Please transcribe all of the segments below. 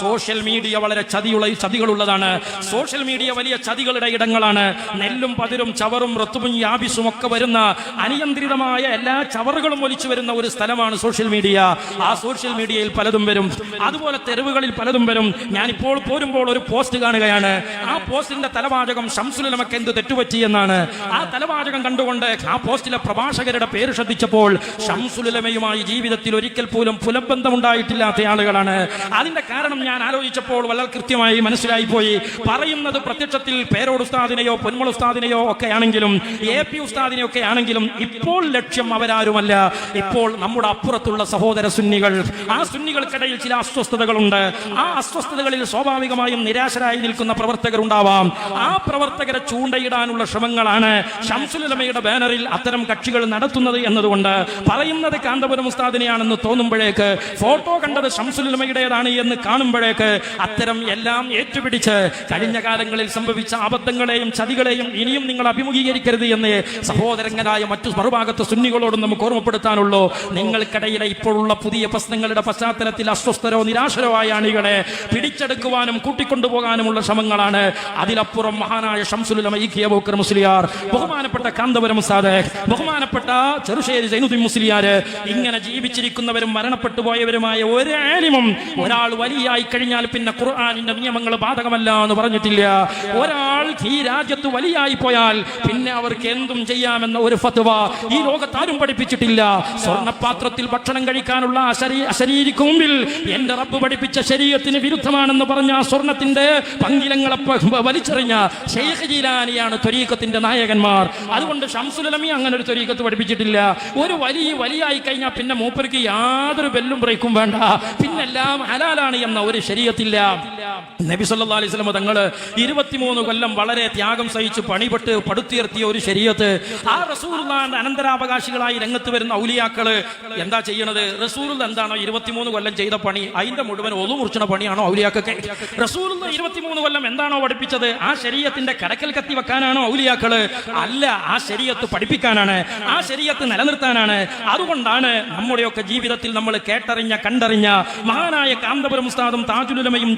Social media വളരെ ചതിയുള്ള ചതികളുള്ളതാണ്. Social media വലിയ ചതികളുടെ ഇടങ്ങളാണ്. നെല്ലും പതിരും ചവറും റത്തുവും യാബിസും ഒക്കെ വരുന്ന അനിയന്ത്രിതമായ എല്ലാ ചവറുകളും ഒലിച്ചു വരുന്ന ഒരു സ്ഥലമാണ് സോഷ്യൽ മീഡിയ. ആ സോഷ്യൽ മീഡിയയിൽ പലതും വരും. അതുപോലെ തെരുവുകളിൽ പലതും വരും. ഞാനിപ്പോൾ പോരുമ്പോൾ ഒരു പോസ്റ്റ് കാണുകയാണ്. ആ പോസ്റ്റിന്റെ തലവാചകം ശംസുലമൊക്കെ എന്ത് തെറ്റുപറ്റിയെന്നാണ് ആ തലവാചകം കണ്ടുകൊണ്ട് ആ പോസ്റ്റിലെ പ്രഭാഷകരുടെ പേര് ശ്രദ്ധിച്ചപ്പോൾ ശംസുലമയുമായി ജീവിതത്തിൽ ഒരിക്കൽ പോലും പുലബന്ധമുണ്ടായിട്ടില്ലാത്ത ആളുകളാണ്. അതിന്റെ കാരണം ഞാൻ ആലോചിച്ചപ്പോൾ വളരെ കൃത്യമായി മനസ്സിലായി പോയി പറയുന്നത് പ്രത്യക്ഷത്തിൽ പേരോട് ഉസ്താദിനെയോ പൊന്മുൾ ഉസ്താദിനെയോ ഒക്കെ ആണെങ്കിലും എ പി ഉസ്താദിനെ ഒക്കെ ആണെങ്കിലും ഇപ്പോൾ ലക്ഷ്യം അവരാരുമല്ല. ഇപ്പോൾ നമ്മുടെ അപ്പുറത്തുള്ള സഹോദര സുന്നികൾ ആ സുന്നികൾക്കിടയിൽ ചില അസ്വസ്ഥതകളുണ്ട്. ആ അസ്വസ്ഥതകളിൽ സ്വാഭാവികമായും നിരാശരായി നിൽക്കുന്ന പ്രവർത്തകർ ഉണ്ടാവാം ആ പ്രവർത്തകരെ ചൂണ്ടയിടാനുള്ള ശ്രമങ്ങളാണ് ഷംസുലമയുടെ ബാനറിൽ അത്തരം കക്ഷികൾ നടത്തുന്നത് എന്നതുകൊണ്ട് പറയുന്നത് കാന്തപുരം ഉസ്താദിനെയാണെന്ന് തോന്നുമ്പോഴേക്ക് ഫോട്ടോ കണ്ടത് ഷംസുലമയുടേതാണ് എന്ന് കാണുമ്പോഴേക്ക് അത്തരം എല്ലാം ഏറ്റുപിടിച്ച് കഴിഞ്ഞ കാലങ്ങളിൽ സംഭവിച്ച അബദ്ധങ്ങളെയും ചതികളെയും ഇനിയും നിങ്ങൾ അഭിമുഖീകരിക്കരുത് എന്ന് സഹോദരങ്ങനായ മറ്റു മറുഭാഗത്ത് സുന്നികളോടും നമുക്ക് ഓർമ്മപ്പെടുത്താനുള്ളൂ. നിങ്ങൾക്കിടയിലെ ഇപ്പോഴുള്ള പുതിയ പ്രശ്നങ്ങളുടെ പശ്ചാത്തലത്തിൽ അസ്വസ്ഥരോ നിരാശരോ ആയ അണികളെ പിടിച്ചെടുക്കുവാനും കൂട്ടിക്കൊണ്ടുപോകാനുമുള്ള ശ്രമങ്ങളാണ്. അതിലപ്പുറം മഹാനായ ബൂക്കർ മുസ്ലിയാർ ബഹുമാനപ്പെട്ട കാന്തപുരം ഉസ്താദ് ബഹുമാനപ്പെട്ട ചെറുശ്ശേരി സൈനുദ്ദീൻ മുസ്ലിയാർ ഇങ്ങനെ ജീവിച്ചിരിക്കുന്നവരും മരണപ്പെട്ടു പോയവരുമായ ഒരു ആലിമും ഒരാൾ വലിയായി കഴിഞ്ഞാൽ പിന്നെ ഖുർആാനിന്റെ നിയമങ്ങൾ ബാധകമല്ല എന്ന് പറഞ്ഞിട്ടില്ല. ഒരാൾ ഈ രാജ്യത്ത് വലിയായി പോയാൽ പിന്നെ അവർക്ക് എന്തും ചെയ്യാമെന്ന ഒരു ഫത്വ ഈ ലോകത്ത് ആരും പഠിപ്പിച്ചിട്ടില്ല. സ്വർണപാത്രത്തിൽ ഭക്ഷണം കഴിക്കാനുള്ള അശരീ അശരീരിക്ക് മുമ്പിൽ എന്റെ റബ്ബ് പഠിപ്പിച്ച ശരീരത്തിന് വിരുദ്ധമാണെന്ന് പറഞ്ഞ ആ പങ്കിലങ്ങളെ വലിച്ചെറിഞ്ഞ ഷെയ്ഖ് ജീലാനിയാണ് ത്വരീക്കത്തിന്റെ നായകന്മാർ. അതുകൊണ്ട് ഷംസുലമി അങ്ങനെ ഒരു ത്വരീക്കത്ത് പഠിപ്പിച്ചിട്ടില്ല. ഒരു വലിയ വലിയായി കഴിഞ്ഞാൽ പിന്നെ മൂപ്പർക്ക് യാതൊരു ബെല്ലും ബ്രേക്കും വേണ്ട. പിന്നെല്ലാം ഹലാലാണ് എന്ന ഒരു ശരീരത്തില്ല. നബി സല്ലാ അലൈഹി സ്വലമ തങ്ങൾ ഇരുപത്തിമൂന്ന് കൊല്ലം വളരെ ത്യാഗം സഹിച്ച് പണിപെട്ട് പടുത്തുയർത്തിയ ഒരു ശരീരത്ത് ആ റസൂർ അനന്തരാവകാശികളായി രംഗത്ത് വരുന്ന ഔലിയാക്കൾ എന്താ ചെയ്യണത്? റസൂർ എന്താണോ ഇരുപത്തിമൂന്ന് കൊല്ലം ചെയ്ത പണി അതിന്റെ മുഴുവൻ ഒതു മുറിച്ചണ പണിയാണോ ഔലിയാക്കൊക്കെ? റസൂർ ഇരുപത്തിമൂന്ന് കൊല്ലം എന്താണോ പഠിപ്പിച്ചത്? ആ ശരീരത്തിന്റെ കടക്കൽ കത്തി വെക്കാനാണോ ഔലിയാക്കൾ? അല്ല ആ ശരീരത്ത് പഠിപ്പിക്കാനാണ് ആ ശരീരത്ത് നിലനിർത്താനാണ്. അതുകൊണ്ടാണ് നമ്മുടെയൊക്കെ ജീവിതത്തിൽ നമ്മൾ കേട്ടറിഞ്ഞ കണ്ടറിഞ്ഞ മഹാനായ കാന്തപുരം ഉസ്താദും താജുലുലമയും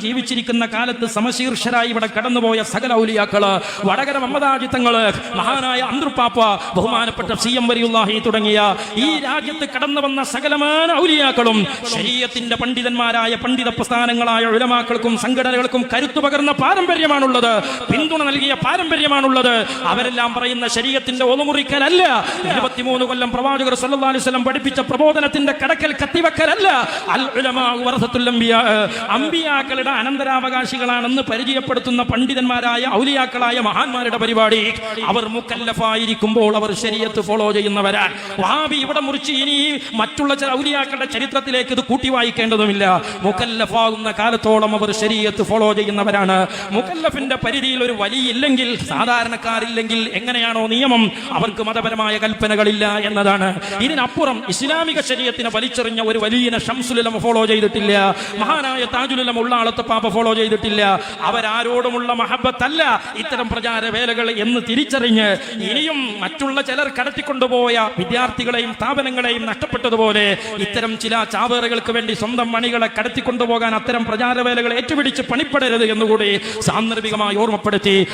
ജീവിച്ചിരിക്കുന്ന കാലത്ത് സമശീർഷരായി ഇവിടെ കടന്നുപോയ സകല ഔലിയാക്കൾ വടകര മമ്മദാജിത്തങ്ങൾ മഹാനായ അന്തൃപ്പാപ്പ ബഹുമാനപ്പെട്ട സി എം വരിയുല്ലാഹി തുടങ്ങിയ ഈ രാജ്യത്ത് കടന്നു വന്ന സകലമാന ഔലിയാക്കളും ശരീരത്തിന്റെ പണ്ഡിതന്മാരായ പണ്ഡിത പ്രസ്ഥാനങ്ങളായ ഉലമാക്കൾക്കും സംഘടനകൾക്കും കരുത്തു പകർന്ന പാരമ്പര്യമാണുള്ളത് പിന്തുണ നൽകിയ പാരമ്പര്യമാണുള്ളത്. അവരെല്ലാം പറയുന്ന ശരീരത്തിന്റെ ഒന്നുമുറിക്കലല്ല ഇരുപത്തിമൂന്ന് കൊല്ലം പ്രവാചകർ വസല്ലം പഠിപ്പിച്ച പ്രബോധനത്തിന്റെ കടക്കൽ കത്തിവെക്കലല്ല. അൽ ഉലമാ വറസത്തുൽ അംബിയാ അംബിയാക്കളുടെ പരിചയപ്പെടുത്തുന്ന പണ്ഡിതന്മാരായ ഔലിയാക്കളായ മഹാന്മാരുടെ പരിപാടി. അവർ മുക്കല്ലഫായിരിക്കുമ്പോൾ അവർ ശരീരത്ത് ഫോളോ ചെയ്യുന്നവരാ. വാബി ഇവിടെ മുറിച്ച് ഇനി മറ്റുള്ള ചില ഔലിയാക്കളുടെ ചരിത്രത്തിലേക്ക് ഇത് കൂട്ടി വായിക്കേണ്ടതുമില്ല മുക്കല്ലഫാകുന്ന കാലത്തോളം അവർ ശരീരത്ത് ഫോളോ ചെയ്യുന്നവരാണ്. മുക്കല്ലഫിന്റെ പരിധിയിൽ ഒരു വലിയില്ലെങ്കിൽ സാധാരണക്കാരില്ലെങ്കിൽ എങ്ങനെയാണോ നിയമം? അവർക്ക് മതപരമായ കൽപ്പനകളില്ല എന്നതാണ്. ഇതിനപ്പുറം ഇസ്ലാമിക ശരീരത്തിന് വലിച്ചെറിഞ്ഞ ഒരു വലിയ ഷംസുലമ ഫോളോ ചെയ്തിട്ടില്ല. മഹാനായ താജുലം ഉള്ള ആളത്തെ പാപ്പ ഫോളോ ചെയ്തിട്ടില്ല. അവരാരോടുമുള്ള മഹബത്തല്ല ഇത്തരം പ്രചാര വേലകൾ എന്ന് തിരിച്ചറിഞ്ഞ് ഇനിയും മറ്റുള്ള ചിലർ കടത്തിക്കൊണ്ടുപോയ വിദ്യാർത്ഥികളെയും സ്ഥാപനങ്ങളെയും നഷ്ടപ്പെട്ടതുപോലെ ഇത്തരം ചില ചാവേറുകൾക്ക് വേണ്ടി സ്വന്തം മണികളെ കടത്തിക്കൊണ്ടുപോകാൻ അത്തരം പ്രചാരവേലകൾ ഏറ്റുപിടിച്ച് പണിപ്പെടരുത് എന്നുകൂടി സാന്ദർഭികമായി ഓർമ്മപ്പെടുത്തി.